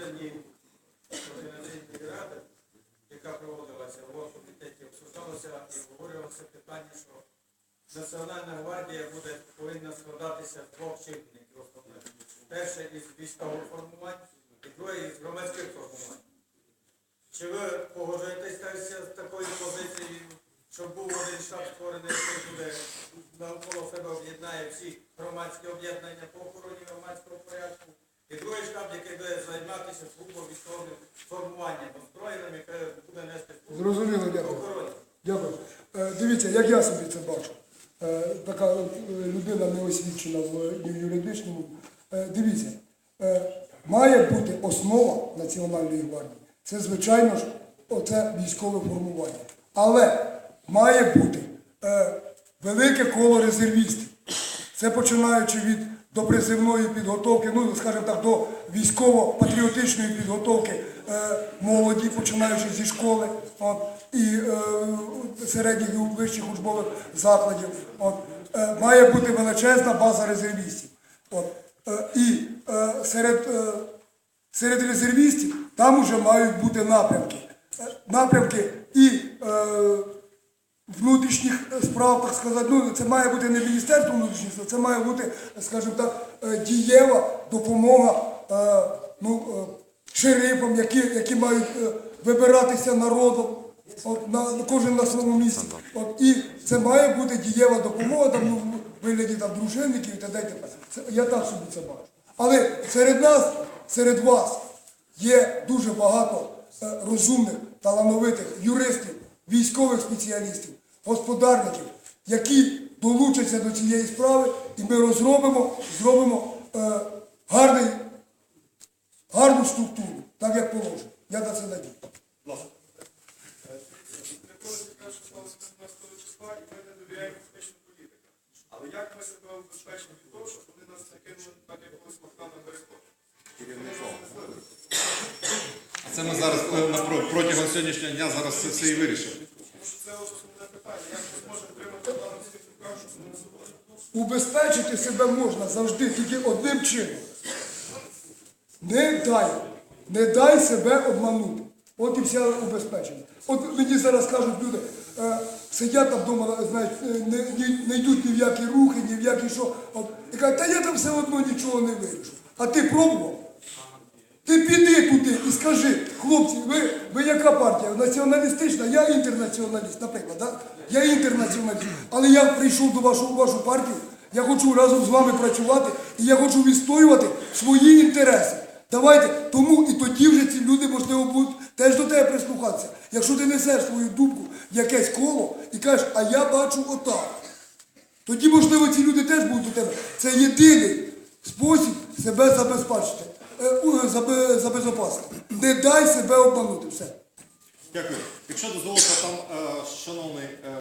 засіданні ради, яка проводилася в комітеті, обсуждалося і обговорювалося питання, що Національна гвардія буде повинна складатися з двох чинників основних. Перше із військових формувань і друге із громадських формувань. Чи ви погоджуєтеся з такою позицією, щоб був один штаб створений, який буде навколо себе об'єднає всі громадські об'єднання по охороні громадського порядку? І другий штаб, який буде займатися службою військовим формуванням, озброєним, яке буде нести службу Зрозуміло, дякую. Дякую. Е, Дивіться, як я собі це бачу. Е, Така е, людина неосвідчена в ні в юридичному. Е, Дивіться, е, має бути основа Національної гвардії. Це, звичайно ж, оце військове формування. Але має бути е, велике коло резервістів. Це починаючи від допризивної підготовки, ну скажімо так, до військово-патріотичної підготовки е, молоді, починаючи зі школи, от, і е, середніх і вищих учбових закладів. От, е, має бути величезна база резервістів. От, і серед, серед резервістів там вже мають бути напрямки. Напрямки і внутрішніх справ, так сказати, ну це має бути не Міністерство внутрішніх справ, це має бути, скажімо так, е, дієва допомога е, ну, е, шерифам, які, які мають е, вибиратися народом. От, на, кожен на своєму місці. От, і це має бути дієва допомога там, ну, в вигляді там, дружинників і т.д. Я так собі це бачу. Але серед нас, серед вас є дуже багато е, розумних, талановитих юристів, військових спеціалістів, господарників, які долучаться до цієї справи, і ми розробимо, зробимо е, гарний, гарну структуру, так як положено. Я на це надію. Приходить якраз 16 числа, і ми не довіряємо безпечним політикам. Але як ми себе убезпечимо від того, щоб вони нас не кинули так, як колись Махна переход? Це ми зараз е, протягом сьогоднішнього дня зараз це все і вирішимо. Тому що це от основне питання. Як ми зможемо тримати владу в своїх руках, щоб вони не забули? Убезпечити себе можна завжди тільки одним чином. Не дай, не дай себе обманути. От і вся убезпечення. От мені зараз кажуть люди, е, сидять там вдома, знають, е, не, не, не йдуть ні в які рухи, ні в які що. От, і кажуть, та я там все одно нічого не вирішу. А ти пробував? Ти піди туди і скажи, хлопці, ви, ви яка партія? Націоналістична, я інтернаціоналіст, наприклад, да? я інтернаціоналіст. Але я прийшов до вашу, вашу партію, я хочу разом з вами працювати і я хочу відстоювати свої інтереси. Давайте, тому і тоді вже ці люди, можливо, будуть теж до тебе прислухатися. Якщо ти несеш свою думку в якесь коло і кажеш, а я бачу отак. Тоді, можливо, ці люди теж будуть до тебе. Це єдиний спосіб себе забезпечити, е, у, забе- Не дай себе обманути. Все. Дякую. Якщо дозволите, там, е, шановний. е,